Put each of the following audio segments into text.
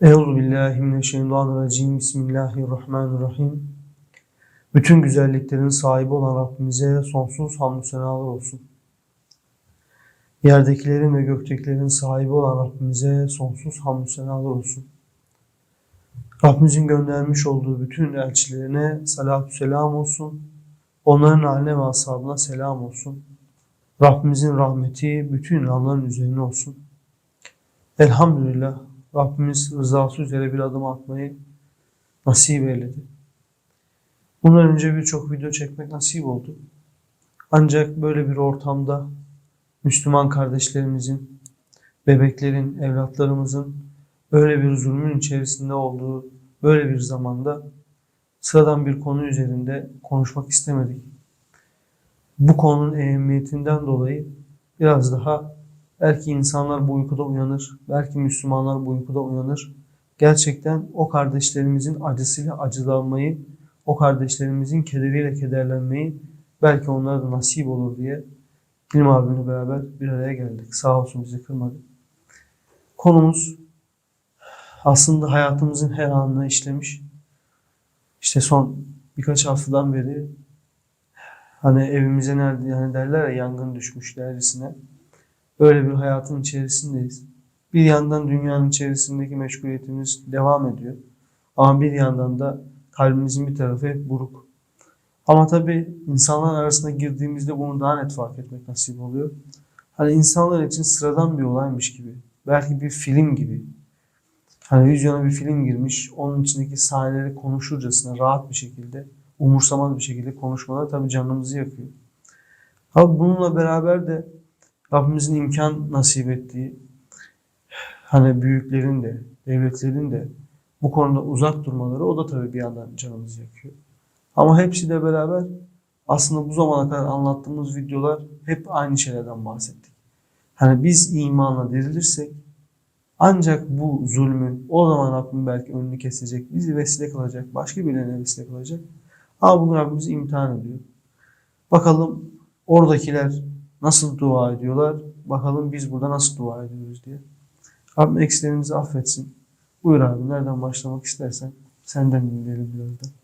Euzu billahi mineşşeytanirracim. Bismillahirrahmanirrahim. Bütün güzelliklerin sahibi olan Rabbimize sonsuz hamdü senalar olsun. Yerdekilerin ve göktekilerin sahibi olan Rabbimize sonsuz hamdü senalar olsun. Rabbimizin göndermiş olduğu bütün elçilerine salatü selam olsun. Onların haline ve ashabına selam olsun. Rabbimizin rahmeti bütün inanların üzerine olsun. Elhamdülillah Rabbimiz rızası üzere bir adım atmayı nasip eyledi. Bundan önce birçok video çekmek nasip oldu. Ancak böyle bir ortamda Müslüman kardeşlerimizin, bebeklerin, evlatlarımızın böyle bir zulmün içerisinde olduğu böyle bir zamanda sıradan bir konu üzerinde konuşmak istemedik. Bu konunun ehemmiyetinden dolayı biraz daha belki insanlar bu uykuda uyanır, belki Müslümanlar bu uykuda uyanır. Gerçekten o kardeşlerimizin acısıyla acılanmayı, o kardeşlerimizin kederiyle kederlenmeyi belki onlara da nasip olur diye Bilim abimle beraber bir araya geldik. Sağ olsun bizi kırmadı. Konumuz aslında hayatımızın her anına işlemiş. İşte son birkaç haftadan beri hani evimize nerede yani derler ya yangın düşmüş dercesine. Öyle bir hayatın içerisindeyiz. Bir yandan dünyanın içerisindeki meşguliyetimiz devam ediyor. Ama bir yandan da kalbimizin bir tarafı hep buruk. Ama tabii insanlar arasında girdiğimizde bunu daha net fark etmek nasip oluyor. Hani insanlar için sıradan bir olaymış gibi. Belki bir film gibi. Hani vizyona bir film girmiş, onun içindeki sahneleri konuşurcasına rahat bir şekilde, umursamaz bir şekilde konuşmalar tabii canımızı yakıyor. Ama bununla beraber de Rabbimizin imkan nasip ettiği, hani büyüklerin de, devletlerin de bu konuda uzak durmaları o da tabii bir yandan canımızı yakıyor. Ama hepsi de beraber aslında bu zamana kadar anlattığımız videolar hep aynı şeylerden bahsettik. Hani biz imanla dirilirsek ancak bu zulmün o zaman Rabbim belki önünü kesecek, bizi vesile kılacak, başka birilerine vesile kılacak. Ama bugün Rabbimiz imtihan ediyor. Bakalım oradakiler nasıl dua ediyorlar, bakalım biz burada nasıl dua ediyoruz diye. Rabbim eksilerimizi affetsin. Buyur abi nereden başlamak istersen senden dinleyelim biraz da.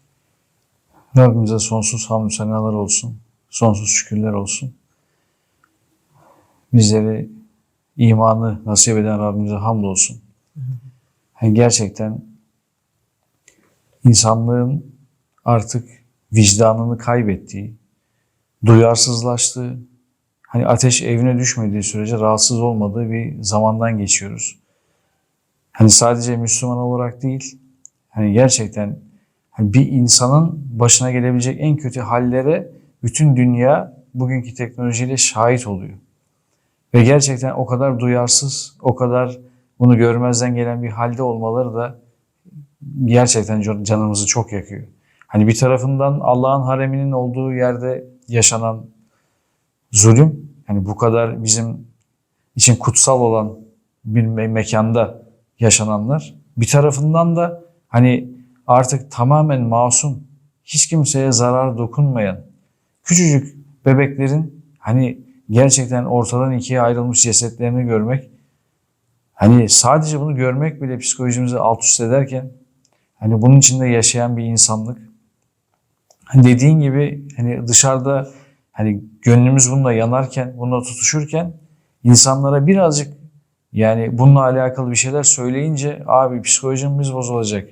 Rabbimize sonsuz hamdü senalar olsun. Sonsuz şükürler olsun. Bizleri imanı nasip eden Rabbimize hamd olsun. Yani gerçekten insanlığın artık vicdanını kaybettiği, duyarsızlaştığı, hani ateş evine düşmediği sürece rahatsız olmadığı bir zamandan geçiyoruz. Hani sadece Müslüman olarak değil, hani gerçekten hani bir insanın başına gelebilecek en kötü hallere bütün dünya bugünkü teknolojiyle şahit oluyor. Ve gerçekten o kadar duyarsız, o kadar bunu görmezden gelen bir halde olmaları da gerçekten canımızı çok yakıyor. Hani bir tarafından Allah'ın hareminin olduğu yerde yaşanan zulüm, hani bu kadar bizim için kutsal olan bir me- mekanda yaşananlar, bir tarafından da hani artık tamamen masum, hiç kimseye zarar dokunmayan küçücük bebeklerin hani gerçekten ortadan ikiye ayrılmış cesetlerini görmek hani sadece bunu görmek bile psikolojimizi alt üst ederken hani bunun içinde yaşayan bir insanlık. Hani dediğin gibi hani dışarıda hani gönlümüz bununla yanarken, bununla tutuşurken insanlara birazcık yani bununla alakalı bir şeyler söyleyince abi psikolojimiz bozulacak.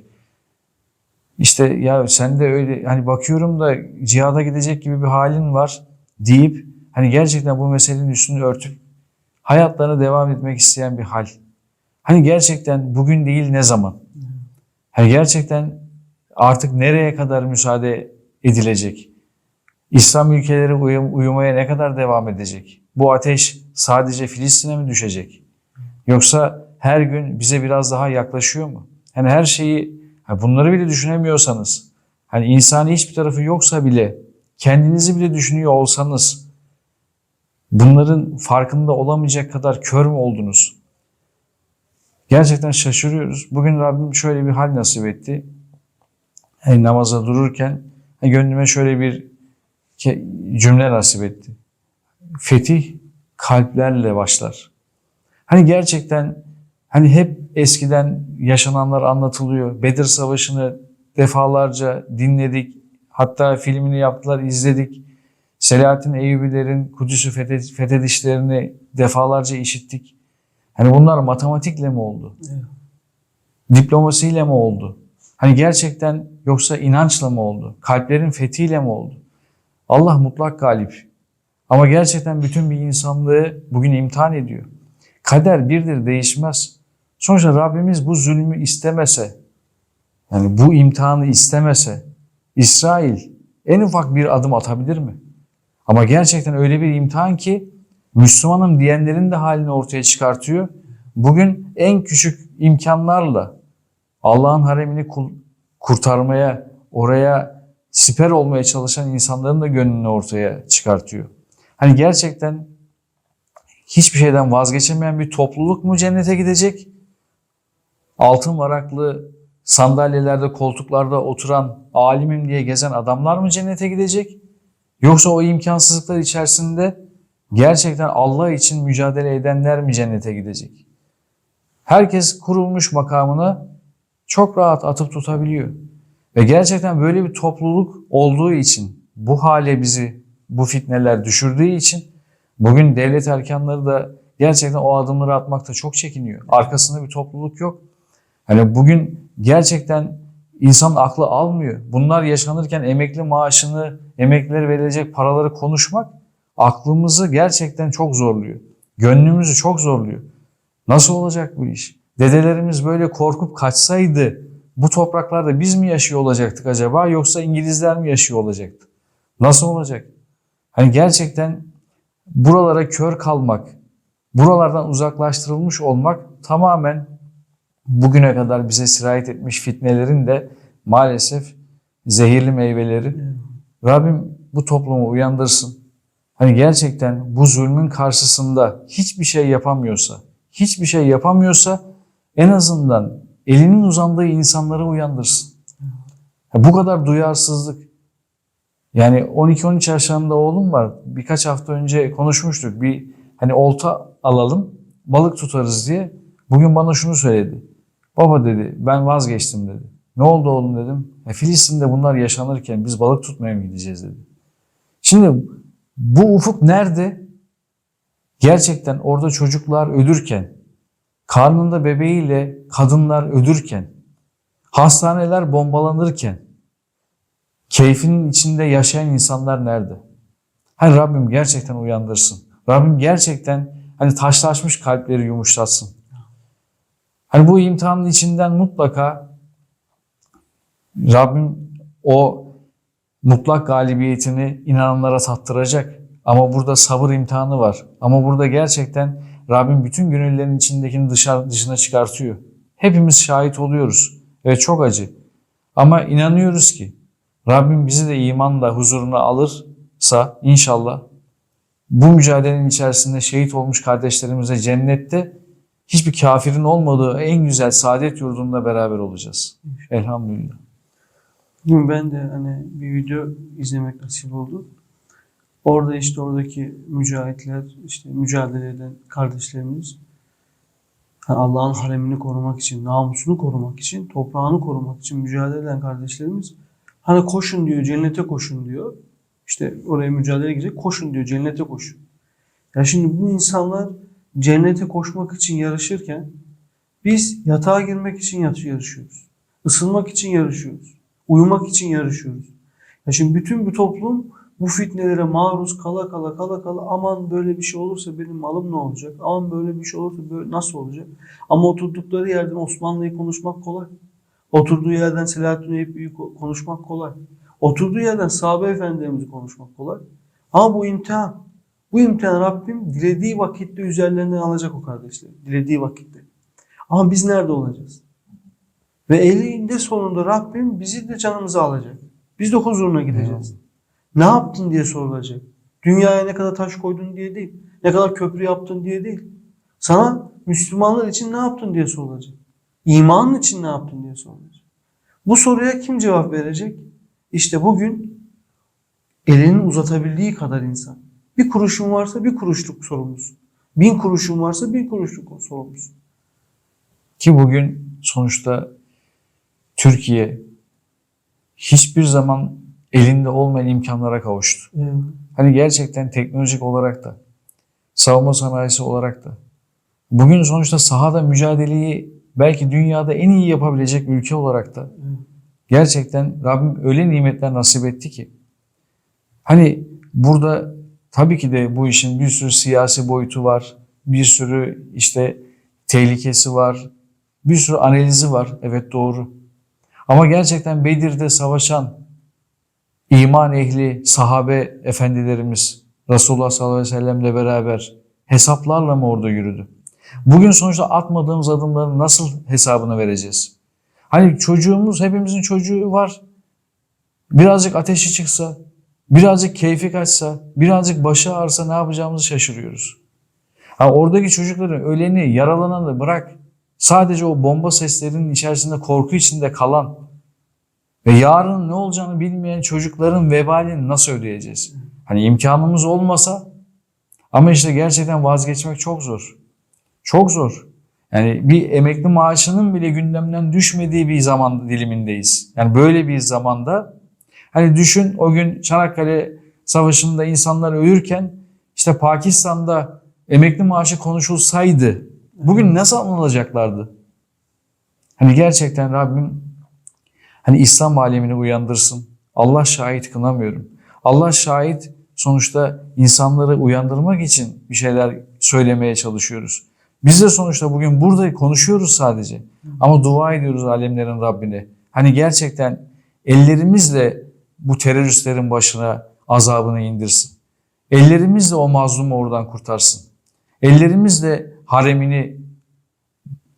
İşte ya sen de öyle hani bakıyorum da cihada gidecek gibi bir halin var deyip hani gerçekten bu meselenin üstünü örtüp hayatlarına devam etmek isteyen bir hal. Hani gerçekten bugün değil ne zaman? Hani gerçekten artık nereye kadar müsaade edilecek? İslam ülkeleri uyum, uyumaya ne kadar devam edecek? Bu ateş sadece Filistin'e mi düşecek? Yoksa her gün bize biraz daha yaklaşıyor mu? Hani her şeyi bunları bile düşünemiyorsanız, hani insani hiçbir tarafı yoksa bile kendinizi bile düşünüyor olsanız bunların farkında olamayacak kadar kör mü oldunuz? Gerçekten şaşırıyoruz. Bugün Rabbim şöyle bir hal nasip etti. Yani namaza dururken gönlüme şöyle bir cümle nasip etti. Fetih kalplerle başlar. Hani gerçekten Hani hep eskiden yaşananlar anlatılıyor. Bedir Savaşı'nı defalarca dinledik. Hatta filmini yaptılar, izledik. Selahattin Eyyubilerin Kudüs'ü fethe- fethedişlerini defalarca işittik. Hani bunlar matematikle mi oldu? Evet. Diplomasiyle mi oldu? Hani gerçekten yoksa inançla mı oldu? Kalplerin fethiyle mi oldu? Allah mutlak galip. Ama gerçekten bütün bir insanlığı bugün imtihan ediyor. Kader birdir değişmez. Sonuçta Rabbimiz bu zulmü istemese, yani bu imtihanı istemese, İsrail en ufak bir adım atabilir mi? Ama gerçekten öyle bir imtihan ki Müslümanım diyenlerin de halini ortaya çıkartıyor. Bugün en küçük imkanlarla Allah'ın haremini kurtarmaya, oraya siper olmaya çalışan insanların da gönlünü ortaya çıkartıyor. Hani gerçekten hiçbir şeyden vazgeçemeyen bir topluluk mu cennete gidecek? Altın varaklı sandalyelerde, koltuklarda oturan alimim diye gezen adamlar mı cennete gidecek? Yoksa o imkansızlıklar içerisinde gerçekten Allah için mücadele edenler mi cennete gidecek? Herkes kurulmuş makamına çok rahat atıp tutabiliyor. Ve gerçekten böyle bir topluluk olduğu için, bu hale bizi bu fitneler düşürdüğü için bugün devlet erkanları da gerçekten o adımları atmakta çok çekiniyor. Arkasında bir topluluk yok. Hani bugün gerçekten insan aklı almıyor. Bunlar yaşanırken emekli maaşını, emeklilere verilecek paraları konuşmak aklımızı gerçekten çok zorluyor. Gönlümüzü çok zorluyor. Nasıl olacak bu iş? Dedelerimiz böyle korkup kaçsaydı bu topraklarda biz mi yaşıyor olacaktık acaba yoksa İngilizler mi yaşıyor olacaktı? Nasıl olacak? Hani gerçekten buralara kör kalmak, buralardan uzaklaştırılmış olmak tamamen bugüne kadar bize sirayet etmiş fitnelerin de maalesef zehirli meyveleri. Rabbim bu toplumu uyandırsın. Hani gerçekten bu zulmün karşısında hiçbir şey yapamıyorsa, hiçbir şey yapamıyorsa en azından elinin uzandığı insanları uyandırsın. Ya Bu kadar duyarsızlık. Yani 12-13 yaşlarında oğlum var. Birkaç hafta önce konuşmuştuk. Bir hani olta alalım, balık tutarız diye. Bugün bana şunu söyledi. Baba dedi ben vazgeçtim dedi. Ne oldu oğlum dedim. E, Filistin'de bunlar yaşanırken biz balık tutmaya mı gideceğiz dedi. Şimdi bu ufuk nerede? Gerçekten orada çocuklar ölürken, karnında bebeğiyle kadınlar ölürken, hastaneler bombalanırken, keyfinin içinde yaşayan insanlar nerede? Hani Rabbim gerçekten uyandırsın. Rabbim gerçekten hani taşlaşmış kalpleri yumuşatsın. Hani bu imtihanın içinden mutlaka Rabbim o mutlak galibiyetini inananlara tattıracak. Ama burada sabır imtihanı var. Ama burada gerçekten Rabbim bütün gönüllerin içindekini dışarı, dışına çıkartıyor. Hepimiz şahit oluyoruz. Ve çok acı. Ama inanıyoruz ki Rabbim bizi de imanla huzuruna alırsa inşallah bu mücadelenin içerisinde şehit olmuş kardeşlerimize cennette hiçbir kafirin olmadığı en güzel saadet yurdunda beraber olacağız. Elhamdülillah. Bugün ben de hani bir video izlemek nasip oldu. Orada işte oradaki mücahitler, işte mücadele eden kardeşlerimiz hani Allah'ın haremini korumak için, namusunu korumak için, toprağını korumak için mücadele eden kardeşlerimiz hani koşun diyor, cennete koşun diyor. İşte oraya mücadele girecek, koşun diyor, cennete koşun. Ya şimdi bu insanlar cennete koşmak için yarışırken biz yatağa girmek için yarışıyoruz. Isınmak için yarışıyoruz. Uyumak için yarışıyoruz. Ya şimdi bütün bir toplum bu fitnelere maruz kala kala kala kala aman böyle bir şey olursa benim malım ne olacak? Aman böyle bir şey olursa böyle nasıl olacak? Ama oturdukları yerden Osmanlı'yı konuşmak kolay. Oturduğu yerden Selahattin ko- konuşmak kolay. Oturduğu yerden sahabe efendilerimizi konuşmak kolay. Ama bu imtihan. Bu imtihan Rabbim dilediği vakitte üzerlerinden alacak o kardeşleri. Dilediği vakitte. Ama biz nerede olacağız? Ve elinde sonunda Rabbim bizi de canımızı alacak. Biz de huzuruna gideceğiz. Ne yaptın diye sorulacak. Dünyaya ne kadar taş koydun diye değil. Ne kadar köprü yaptın diye değil. Sana Müslümanlar için ne yaptın diye sorulacak. İmanın için ne yaptın diye sorulacak. Bu soruya kim cevap verecek? İşte bugün elinin uzatabildiği kadar insan. Bir kuruşun varsa bir kuruşluk sorumlusun. Bin kuruşun varsa bin kuruşluk sorumlusun. Ki bugün sonuçta Türkiye hiçbir zaman elinde olmayan imkanlara kavuştu. Ee, Hani gerçekten teknolojik olarak da, savunma sanayisi olarak da. Bugün sonuçta sahada mücadeleyi belki dünyada en iyi yapabilecek ülke olarak da gerçekten Rabbim öyle nimetler nasip etti ki. Hani burada tabii ki de bu işin bir sürü siyasi boyutu var. Bir sürü işte tehlikesi var. Bir sürü analizi var. Evet doğru. Ama gerçekten Bedir'de savaşan iman ehli sahabe efendilerimiz Resulullah sallallahu aleyhi ve sellemle beraber hesaplarla mı orada yürüdü? Bugün sonuçta atmadığımız adımların nasıl hesabını vereceğiz? Hani çocuğumuz, hepimizin çocuğu var. Birazcık ateşi çıksa, birazcık keyfi kaçsa, birazcık başı ağrısa ne yapacağımızı şaşırıyoruz. Ha, oradaki çocukların öleni, yaralananı bırak. Sadece o bomba seslerinin içerisinde korku içinde kalan ve yarın ne olacağını bilmeyen çocukların vebalini nasıl ödeyeceğiz? Hani imkanımız olmasa ama işte gerçekten vazgeçmek çok zor. Çok zor. Yani bir emekli maaşının bile gündemden düşmediği bir zaman dilimindeyiz. Yani böyle bir zamanda hani düşün o gün Çanakkale Savaşı'nda insanlar ölürken işte Pakistan'da emekli maaşı konuşulsaydı bugün nasıl anılacaklardı? Hani gerçekten Rabbim hani İslam alemini uyandırsın. Allah şahit kınamıyorum. Allah şahit sonuçta insanları uyandırmak için bir şeyler söylemeye çalışıyoruz. Biz de sonuçta bugün burada konuşuyoruz sadece. Ama dua ediyoruz alemlerin Rabbine. Hani gerçekten ellerimizle bu teröristlerin başına azabını indirsin. Ellerimizle o mazlumu oradan kurtarsın. Ellerimizle haremini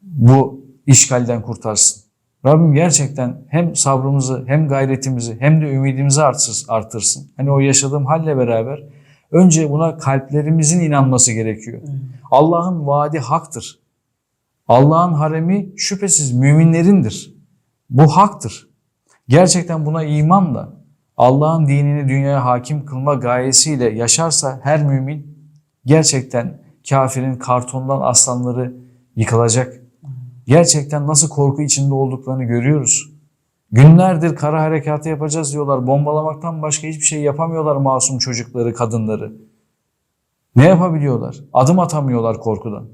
bu işgalden kurtarsın. Rabbim gerçekten hem sabrımızı hem gayretimizi hem de ümidimizi artsız, artırsın. Hani o yaşadığım halle beraber önce buna kalplerimizin inanması gerekiyor. Allah'ın vaadi haktır. Allah'ın haremi şüphesiz müminlerindir. Bu haktır. Gerçekten buna imanla Allah'ın dinini dünyaya hakim kılma gayesiyle yaşarsa her mümin gerçekten kafirin kartondan aslanları yıkılacak. Gerçekten nasıl korku içinde olduklarını görüyoruz. Günlerdir kara harekatı yapacağız diyorlar. Bombalamaktan başka hiçbir şey yapamıyorlar masum çocukları, kadınları. Ne yapabiliyorlar? Adım atamıyorlar korkudan.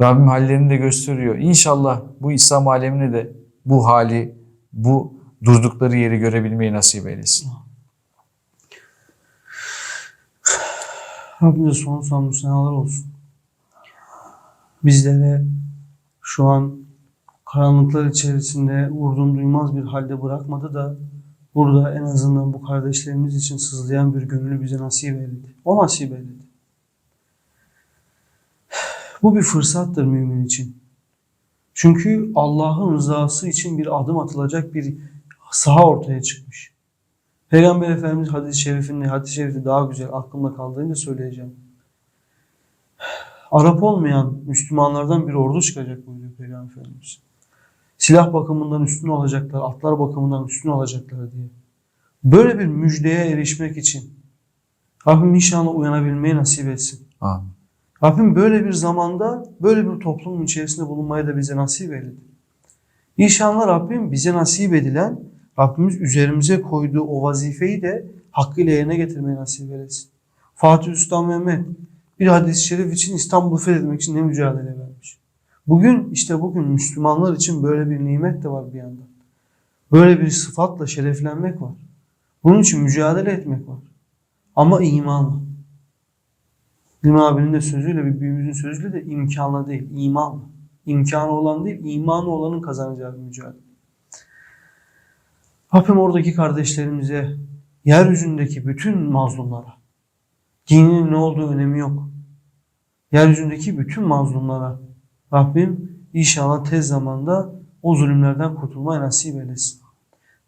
Rabbim hallerini de gösteriyor. İnşallah bu İslam alemine de bu hali, bu durdukları yeri görebilmeyi nasip eylesin. Rabbimize sonsuz hamdü senalar olsun. Bizlere şu an karanlıklar içerisinde vurdum duymaz bir halde bırakmadı da burada en azından bu kardeşlerimiz için sızlayan bir gönlü bize nasip eyledi. O nasip eyledi. Bu bir fırsattır mümin için. Çünkü Allah'ın rızası için bir adım atılacak bir saha ortaya çıkmış. Peygamber Efendimiz hadis-i şerifinde, hadis-i şerifi daha güzel aklımda kaldığınca söyleyeceğim. Arap olmayan Müslümanlardan bir ordu çıkacak buyuruyor Peygamber Efendimiz. Silah bakımından üstün olacaklar, atlar bakımından üstün olacaklar diye. Böyle bir müjdeye erişmek için Rabbim inşallah uyanabilmeyi nasip etsin. Amin. Rabbim böyle bir zamanda böyle bir toplumun içerisinde bulunmayı da bize nasip eyledi. İnşallah Rabbim bize nasip edilen, Rabbimiz üzerimize koyduğu o vazifeyi de hakkıyla yerine getirmeyi nasip eylesin. Fatih Sultan Mehmet bir hadis-i şerif için İstanbul'u fethetmek için ne mücadele vermiş. Bugün işte bugün Müslümanlar için böyle bir nimet de var bir yandan. Böyle bir sıfatla şereflenmek var. Bunun için mücadele etmek var. Ama imanla. Hilmi abinin de sözüyle, bir büyüğümüzün sözüyle de imkanla değil, imanla. İmkanı olan değil, imanı olanın kazanacağı bir mücadele. Rabbim oradaki kardeşlerimize, yeryüzündeki bütün mazlumlara, dininin ne olduğu önemi yok. Yeryüzündeki bütün mazlumlara Rabbim inşallah tez zamanda o zulümlerden kurtulmayı nasip eylesin.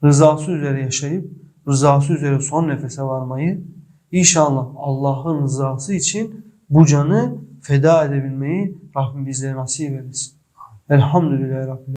Rızası üzere yaşayıp, rızası üzere son nefese varmayı, İnşallah Allah'ın rızası için bu canı feda edebilmeyi Rabbim bizlere nasip eylesin. Elhamdülillahi Rabbil